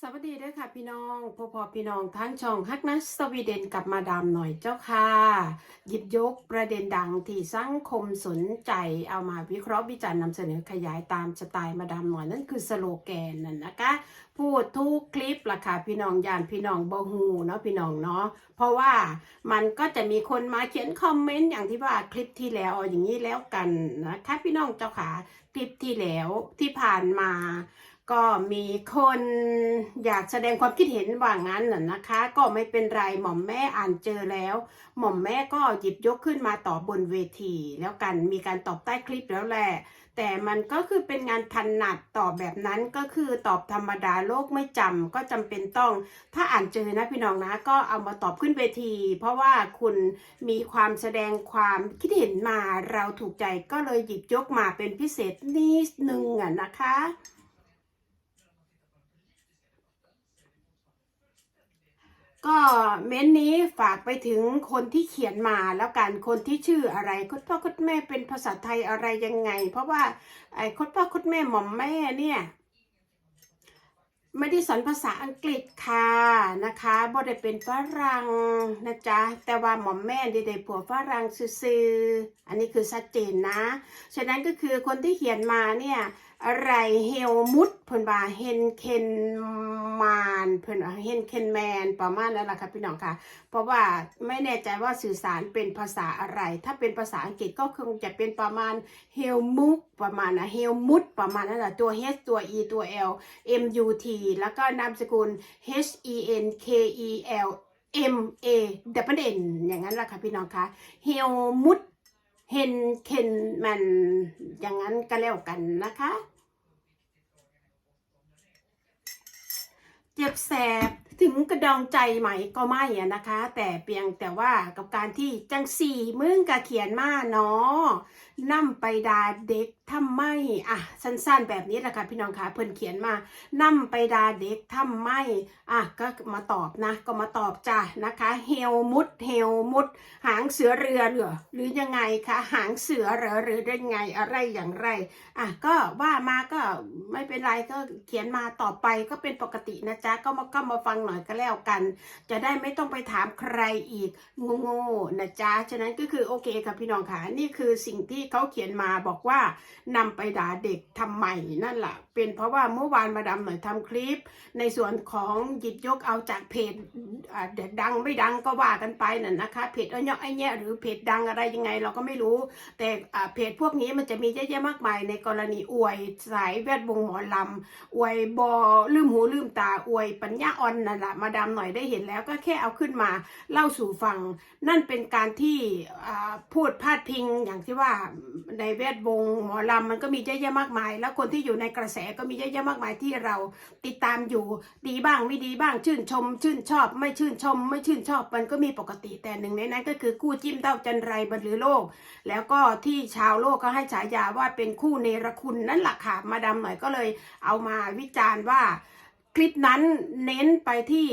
สวัสดีด้วยค่ะพี่น้องพอพอพี่น้องทั้งช่องฮักนัสสวีเดนกับมาดามหน่อยเจ้าค่ะ หยิบยกประเด็นดังที่สังคมสนใจเอามาวิเคราะห์วิจารณ์นำเสนอขยายตามสไตล์มาดามหน่อยนั่นคือสโลแกนนั่นนะคะ พูดทุกคลิปล่ะค่ะพี่น้องยานพี่น้องบอฮูเนาะพี่น้องเนาะเพราะว่ามันก็จะมีคนมาเขียนคอมเมนต์อย่างที่ว่าคลิปที่แล้วอาอย่างนี้แล้วกันนะคะพี่น้องเจ้าค่ะคลิปที่แล้วที่ผ่านมา ก็มีคนอยากแสดงความคิดเห็นว่างั้นน่ะนะคะ ก็ไม่เป็นไรหม่อมแม่อ่านเจอแล้ว หม่อมแม่ก็หยิบยกขึ้นมาตอบบนเวที แล้วกันมีการตอบใต้คลิปแล้วแหละ แต่มันก็คือเป็นงานถนัดตอบแบบนั้นก็คือตอบธรรมดาโลกไม่จำก็จำเป็นต้อง ถ้าอ่านเจอนะพี่น้องนะ ก็เอามาตอบขึ้นเวที เพราะว่าคุณมีความแสดงความคิดเห็นมาเราถูกใจก็เลยหยิบยกมาเป็นพิเศษนิดนึงอะนะคะ ก็เม้นนี้ฝากไปถึงคนที่เขียนมาแล้วกันคนที่ชื่ออะไรคุณพ่อคุณแม่เป็นภาษาไทยอะไรยังไง เพราะว่าไอ้คุณพ่อคุณแม่หม่อมแม่เนี่ยไม่ได้สอนภาษาอังกฤษค่ะนะคะบ่ได้เป็นฝรั่งนะจ๊ะ แต่ว่าหม่อมแม่ได้ได้ผัวฝรั่งซื่ออันนี้คือชัดเจนนะ ฉะนั้นก็คือคนที่เขียนมาเนี่ย ไรเฮลมุดเพิ่นว่าเฮนเคนมานเพิ่นว่าเฮนเคนแมนประมาณนั้นแหละค่ะพี่น้องค่ะ เพราะว่าไม่แน่ใจว่าสื่อสารเป็นภาษาอะไร ถ้าเป็นภาษาอังกฤษก็คงจะเป็นประมาณเฮลมุกประมาณนะเฮลมุดประมาณนั้นแหละตัว H ตัว E ตัว L M U T แล้วก็นามสกุล H E N K E L M A W N อย่างนั้นแหละค่ะพี่น้องคะเฮลมุด เห็นเคนมันอย่างนั้นก็แล้วกันนะคะ เจ็บแสบ ถึงกระดองใจไหมก็ไม่อะนะคะ แต่เพียงแต่ว่ากับการที่จังสี่มึงกะเขียนมาเนาะนั่มไปดาเด็กทำไมอะสั้นๆ แบบนี้แหละค่ะพี่น้องคะเพิ่นเขียนมานั่มไปดาเด็กทำไมอะก็มาตอบนะ ก็มาตอบจ้ะนะคะเฮลมุดเฮลมุด หางเสือเรือเหรอหรือยังไงคะหางเสือเหรอหรือได้ไงอะไรอย่างไรอะก็ว่ามาก็ไม่เป็นไรก็เขียนมาต่อไปก็เป็นปกตินะจ๊ะก็มาก็มาฟังหน่อยก็แล้วกัน จะได้ไม่ต้องไปถามใครอีกโง่ๆนะจ๊ะฉะนั้นก็คือโอเคค่ะพี่น้องค่ะนี่คือสิ่งที่เขาเขียนมาบอกว่านำไปด่าเด็กทำไมนั่นแหละเป็นเพราะว่าเมื่อวานมาดามหน่อยทำคลิป ในส่วนของหยิบยกเอาจากเพจดังไม่ดังก็ว่ากันไปน่ะนะคะเพจเอาเนาะไอ้เนี้ยหรือเพจดังอะไรยังไงเราก็ไม่รู้ แต่เพจพวกนี้มันจะมีเยอะแยะมากมายในกรณีอวยสายแวดวงหมอลำอวยบอลืมหูลืมตาอวยปัญญาอ่อนนั่นแหละมาดามหน่อยได้เห็นแล้วก็แค่เอาขึ้นมาเล่าสู่ฟัง นั่นเป็นการที่พูดพาดพิงอย่างที่ว่าในแวดวงหมอลำมันก็มีเยอะแยะมากมาย แล้วคนที่อยู่ในกระแสก็มีเยอะแยะมากมายที่เราติดตามอยู่ดีบ้างไม่ดีบ้างชื่นชม ชื่นชอบ ไม่ชื่นชม ไม่ชื่นชอบมันก็มีปกติแต่หนึ่งในนั้นก็คือคู่จิ้มเต้าจันไรบรรลือโลก แล้วก็ที่ชาวโลกก็ให้ฉายาว่าเป็นคู่เนรคุณนั่นแหละค่ะมาดามหน่อยก็เลยเอามาวิจารณ์ว่า คลิปนั้นเน้นไปที่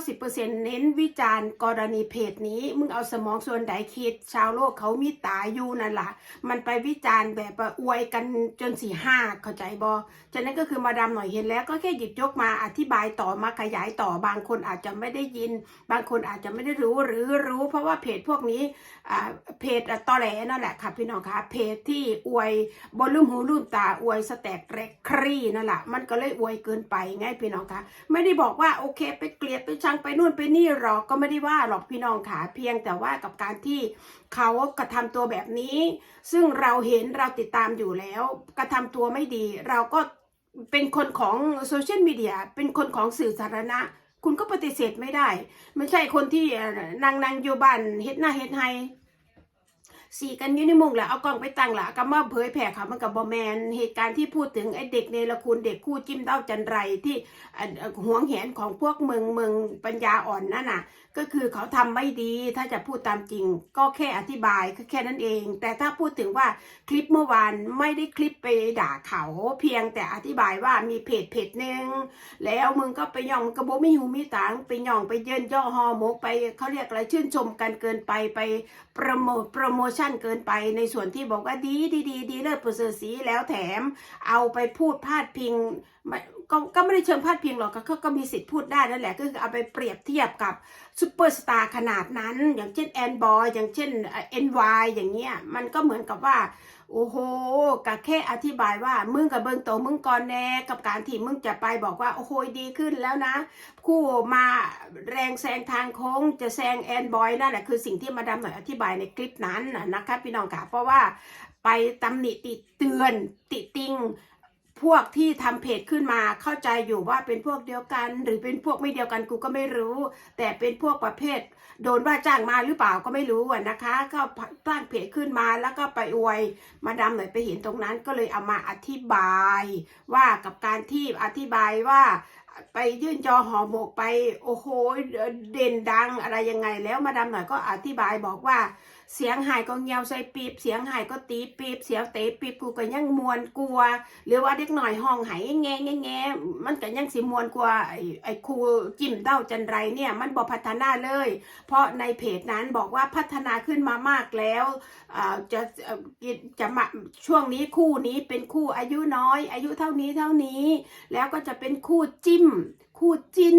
8-90%เน้นวิจารณ์กรณีเพจนี้ มึงเอาสมองส่วนใดคิด ชาวโลกเขามีตาอยู่นั่นล่ะ มันไปวิจารณ์แบบอวยกันจนสี่ห้าเข้าใจบอฉะนั้นก็คือมาดามหน่อยเห็นแล้วก็แค่หยิบยกมาอธิบายต่อมาขยายต่อบางคนอาจจะไม่ได้ยิน บางคนอาจจะไม่ได้รู้หรือรู้ เพราะว่าเพจพวกนี้อ่าเพจอะตอแหลนั่นแหละค่ะพี่น้องคะเพจที่อวยบอลลืมหูลืมตาอวยสแต็กแรกครีนั่นแหละมันก็เลยอวยเกินไปไงพี่น้องคะไม่ได้บอกว่าโอเค ไปเกลียดไปชังไปนู่นไปนี่หรอกก็ไม่ได้ว่าหรอกพี่น้องค่ะเพียงแต่ว่ากับการที่เขากระทำตัวแบบนี้ ซึ่งเราเห็นเราติดตามอยู่แล้ว กระทำตัวไม่ดี เราก็เป็นคนของโซเชียลมีเดียเป็นคนของสื่อสาธารณะคุณก็ปฏิเสธไม่ได้ ไม่ใช่คนที่นางนางอยู่บ้านเฮ็ดหน้าเฮ็ดไฮ สีกันอยู่ในมุงแหละเอากล้องไปตั้งละก็มาเผยแผ่ค่ะมันกับบอแมนเหตุการณ์ที่พูดถึงไอ้เด็กเนรคุณเด็กคู่จิ้มเต้าจันไรที่อ่วงแหนของพวกเมืองเมืองปัญญาอ่อนนั่นน่ะ ก็คือเขาทำไม่ดีถ้าจะพูดตามจริง ก็แค่อธิบายก็แค่นั้นเอง แต่ถ้าพูดถึงว่าคลิปเมื่อวานไม่ได้คลิปไปด่าเขาเพียงแต่อธิบายว่ามีเพจเพจหนึ่งแล้วมึงก็ไปย่องกระโบไม่หูมีตางไปย่องไปเยินย่อฮอมกไปเขาเรียกอะไรชื่นชมกันเกินไปไป โปรโมทโปรโมชั่นเกินไปในส่วนที่บอกว่าดีดีดีดีเลิศประเสริฐสีแล้วแถมเอาไปพูดพาดพิงไม่ ก็ก็ไม่ได้เชิงพาดพิงหรอกก็ก็มีสิทธิ์พูดได้นั่นแหละก็คือเอาไปเปรียบเทียบกับซูเปอร์สตาร์ขนาดนั้น อย่างเช่นแอนบอยอย่างเช่นเอ็นวายอย่างเงี้ยมันก็เหมือนกับว่า โอ้โหกะแค่อธิบายว่ามึงกับเบิงโตมึงก่อนแน่กับการที่มึงจะไปบอกว่าโอ้โหดีขึ้นแล้วนะ คู่มาแรงแซงทางโค้งจะแซงแอนบอยนั่นแหละคือสิ่งที่มาดามหน่อยอธิบายในคลิปนั้นนะนะคะพี่น้องค่ะเพราะว่าไปตำหนิติเตือนติติง พวกที่ทำเพจขึ้นมาเข้าใจอยู่ว่าเป็นพวกเดียวกัน หรือเป็นพวกไม่เดียวกันกูก็ไม่รู้ แต่เป็นพวกประเภท โดนว่าจ้างมาหรือเปล่าก็ไม่รู้อะนะคะ ก็ตั้งเพจขึ้นมาแล้วก็ไปอวย มาดามหน่อยไปเห็นตรงนั้นก็เลยเอามาอธิบาย ว่ากับการที่อธิบายว่าไปยื่นจอห่อหมกไปโอ้โหเด่นดังอะไรยังไงแล้วมาดามหน่อยก็อธิบายบอกว่าเสียงหายก็เงียวใส่ปีบเสียงหายก็ตีปีบเสียงเตะปีบกูก็ยังมวนกลัว หรือว่าเด็กหน่อยห้องหายแง่แง่แง่มันก็ยังสิมวนกว่าไอ้ไอ้ครูจิ้มเต้าจันไรเนี่ยมันบอกพัฒนาเลย เพราะในเพจนั้นบอกว่าพัฒนาขึ้นมามากแล้วจะจะมาช่วงนี้คู่นี้เป็นคู่อายุน้อย อายุเท่านี้เท่านี้ แล้วก็จะเป็นคู่จิ้มคู่จิ้น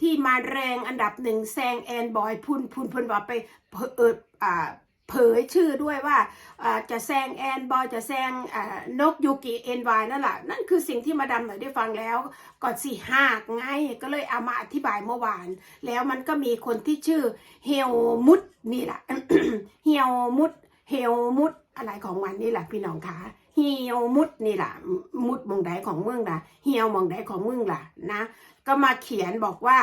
ที่มาแรงอันดับหนึ่งแซงแอนบอยพุนพุนพุนว่าไปเอิด เผยชื่อด้วยว่าจะแซงแอนบอยจะแซงนกยูกิเอ็นวายนั่นแหละนั่นคือสิ่งที่มาดามหน่อยได้ฟังแล้วก่อนสี่ห้ากไงก็เลยเอามาอธิบายเมื่อวาน แล้วมันก็มีคนที่ชื่อเฮลมุดนี่แหละเฮลมุดเฮลมุดอะไรของมันนี่แหละพี่น้องคะเฮียวมุดนี่แหละมุดมองใดของเมึงล่ะเฮียวมองใดของเมึงล่ะนะ ก็มาเขียนบอกว่า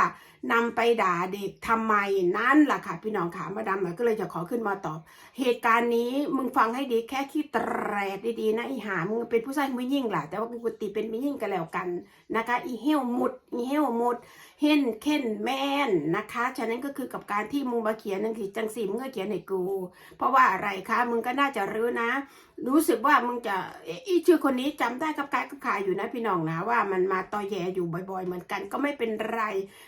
นำไปด่าเด็กทำไมนั่นล่ะค่ะ พี่น้องขามาดามหน่อยก็เลยจะขอขึ้นมาตอบ เหตุการณ์นี้มึงฟังให้ดีแค่ขี้แตรดดีๆนะอีหามึงเป็นผู้ชายไม่ยิ่งล่ะ แต่ว่าปกติเป็นไม่ยิ่งกันแล้วกันนะคะ อีเหี้ยวมุดอีเหี้ยวมุดเห็นเข็นแม่นนะคะ ฉะนั้นก็คือกับการที่มึงมาเขียนหนังสือจังสีมึงก็เขียนให้กู เพราะว่าอะไรคะมึงก็น่าจะรู้นะ รู้สึกว่ามึงจะเอ๊ะอีชื่อคนนี้จำได้กับกายกับขายอยู่นะพี่น้องนะว่ามันมาตอแยอยู่บ่อย ๆ เหมือนกันก็ก็ไม่เป็นไร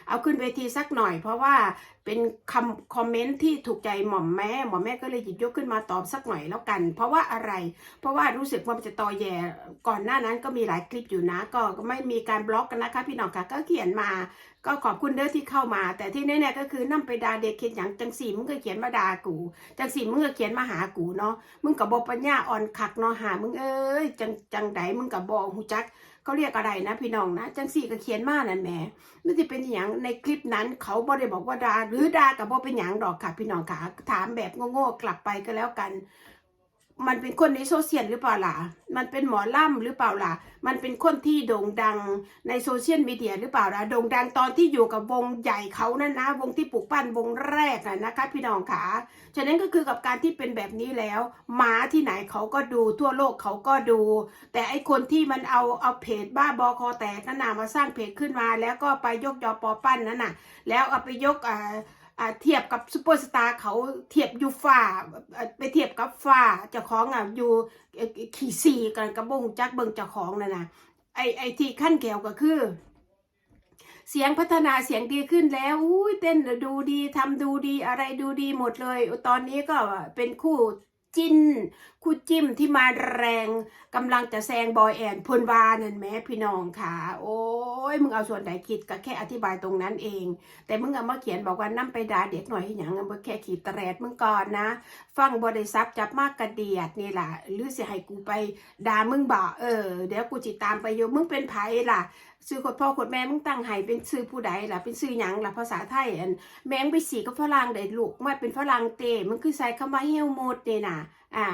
เอาขึ้นเวทีสักหน่อย เพราะว่าเป็นคำคอมเมนต์ที่ถูกใจหม่อมแม่ หม่อมแม่ก็เลยหยิบยกขึ้นมาตอบสักหน่อยแล้วกัน เพราะว่าอะไร เพราะว่ารู้สึกว่ามันจะตอแยก่อนหน้านั้นก็มีหลายคลิปอยู่นะ ก็ไม่มีการบล็อกกันนะคะ พี่น้องค่ะก็เขียนมาก็ขอบคุณเด้อที่เข้ามา แต่ที่แน่ๆก็คือนั่ไปด่าเด็กเขียนอย่างจังสีมึงก็เขียนมาด่ากู จังสีมึงก็เขียนมาหากูเนาะมึงกับบปัญญาอ่อนคักเนาะหามึงเอ้ยจังจังใดมึงกับบอหูจัก เขาเรียกอะไรนะพี่น้องนะจังสี่ก็เขียนมานั่นแหมไม่ได้เป็นอย่างในคลิปนั้น เขาบ่ได้บอกว่าดาหรือดากับบ่เป็นอย่างดอกค่ะ พี่น้องค่ะถามแบบโง่ๆกลับไปก็แล้วกัน มันเป็นคนในโซเชียลหรือเปล่าล่ะ มันเป็นหมอล่ำหรือเปล่าล่ะ มันเป็นคนที่โด่งดังในโซเชียลมีเดียหรือเปล่าล่ะ โด่งดังตอนที่อยู่กับวงใหญ่เขานั่นนะ วงที่ปลูกปั้นวงแรกอะนะคะพี่น้องขาฉะนั้นก็คือกับการที่เป็นแบบนี้แล้วหมาที่ไหนเขาก็ดูทั่วโลกเขาก็ดู แต่ไอคนที่มันเอาเอาเพจบ้าบอคอแตกนั่นน่ะมาสร้างเพจขึ้นมา แล้วก็ไปยกยอปอปั้นนั่นน่ะ แล้วเอาไปยกอ่าอ่า เทียบกับซูเปอร์สตาร์เขาเทียบยูฟ่าอ่าไปเทียบกับฟ่าเจ้าของอะอยู่ขี่สี่กันกับบงจักเบิงเจ้าของนั่นนะไอไอที่ขั้นแก้วก็คือ เสียงพัฒนาเสียงดีขึ้นแล้วอุ้ยเต้นดูดีทำดูดีอะไรดูดีหมดเลย ตอนนี้ก็เป็นคู่จิ้นคู่จิ้มที่มาแรงกำลังจะแซงบอยแอนพลวานั่นแม้พี่น้องค่ะ โอ้ยมึงเอาส่วนไหนคิดก็แค่อธิบายตรงนั้นเอง แต่มึงเอามาเขียนบอกว่านั่ไปด่าเด็กหน่อยให้หยังมึงแค่ขีดแตรดมึงก่อนนะ ฟังบริษัทจับมากกระเดียดนี่ล่ะหรือเสิให้กูไปด่ามึงบ่เออ เดี๋ยวกูจิตามไปอยู่มึงเป็นไผล่ะซื้อขดพ่อขดแม่มึงตั้งให้เป็นซื้อผู้ใดล่ะเป็นซื้อหยังล่ะภาษาไทยอันแมงไปสีกับฝรั่งได้ลูกมาเป็นฝรั่งเตมึงคือใส่คำว่าเฮลโมดเนี่ยนะ อ่า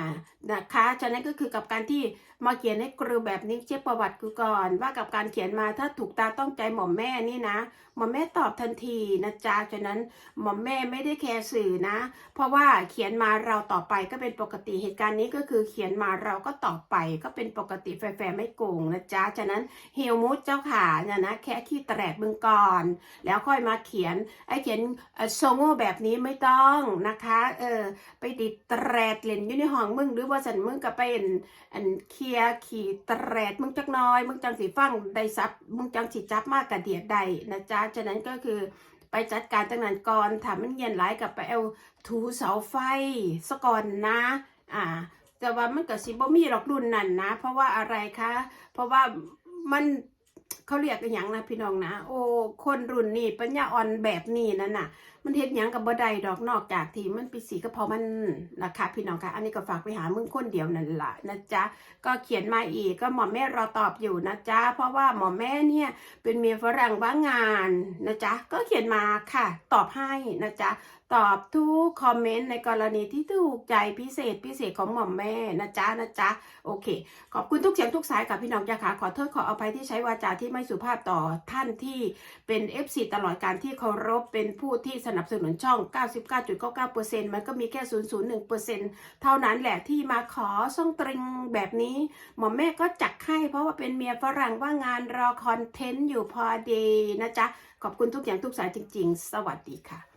นะคะฉะนั้นก็คือกับการที่มาเขียนให้กรูแบบนี้เช็คประวัติกูก่อน ว่ากับการเขียนมาถ้าถูกตาต้องใจหม่อมแม่นี่นะหม่อมแม่ตอบทันทีนะจ๊ะฉะนั้นหม่อมแม่ไม่ได้แคร์สื่อนะ เพราะว่าเขียนมาเราต่อไปก็เป็นปกติเหตุการณ์นี้ก็คือเขียนมาเราก็ตอบไปก็เป็นปกติแฟร์ไม่โกงนะจ๊ะฉะนั้นเฮลมุดเจ้าขาเนี่ยนะแค่ขี้แตรดมึงก่อน แล้วค่อยมาเขียนไอ้เขียนอ่อโซโง่แบบนี้ไม่ต้องนะคะเออไปติดแตรดเล่นอยู่ในห้องมึงหรือว่าสันมึงก็เป็นอันเคลียขี่ตรดมึงจักน้อย มึงจังสีฟังได้ซับมึงจังสิจับมากกระเดียดใดนะจ๊ะฉะนั้นก็คือไปจัดการจังนั้นก่อนถ้ามันเงียนหลายกับไปเอาถูเสาไฟสก่อนนะ อ่า แต่ว่ามันก็สิบ่มีหรอกรุ่นนั่นนะ เพราะว่าอะไรคะ เพราะว่ามันเขาเรียกกันหยังนะพี่น้องนะ โอ้คนรุ่นนี้ปัญญาอ่อนแบบนี้นั่นน่ะ มันเฮ็ดหยังกับบ่ได้ดอกนอกจากที่มันปีสีก็เพาะมันนะคะพี่น้องคะอันนี้ก็ฝากไปหามึงคนเดียวนั่นแหละนะจ๊ะ ก็เขียนมาอีกก็หมอแม่รอตอบอยู่นะจ๊ะ เพราะว่าหมอแม่เนี่ยเป็นเมียฝรั่งว่างงานนะจ๊ะ ก็เขียนมาค่ะ ตอบให้นะจ๊ะ ตอบทุกคอมเมนต์ในกรณีที่ถูกใจพิเศษพิเศษของหม่อมแม่นะจ๊ะนะจ๊ะ โอเค ขอบคุณทุกเสียงทุกสายกับพี่น้องจ้าค่ะขอโทษขออภัยที่ใช้วาจาที่ไม่สุภาพต่อท่านที่เป็น FC ตลอดการที่เคารพเป็นผู้ที่สนับสนุนช่อง 99.99%มันก็มีแค่ 0.01%เท่านั้นแหละที่มาขอส่งตริงแบบนี้หมอมแม่ก็จักให้เพราะว่าเป็นเมียฝรั่งว่างงานรอคอนเทนต์อยู่พอดีนะจ๊ะ ขอบคุณทุกอย่างทุกสายจริง ๆ สวัสดีค่ะ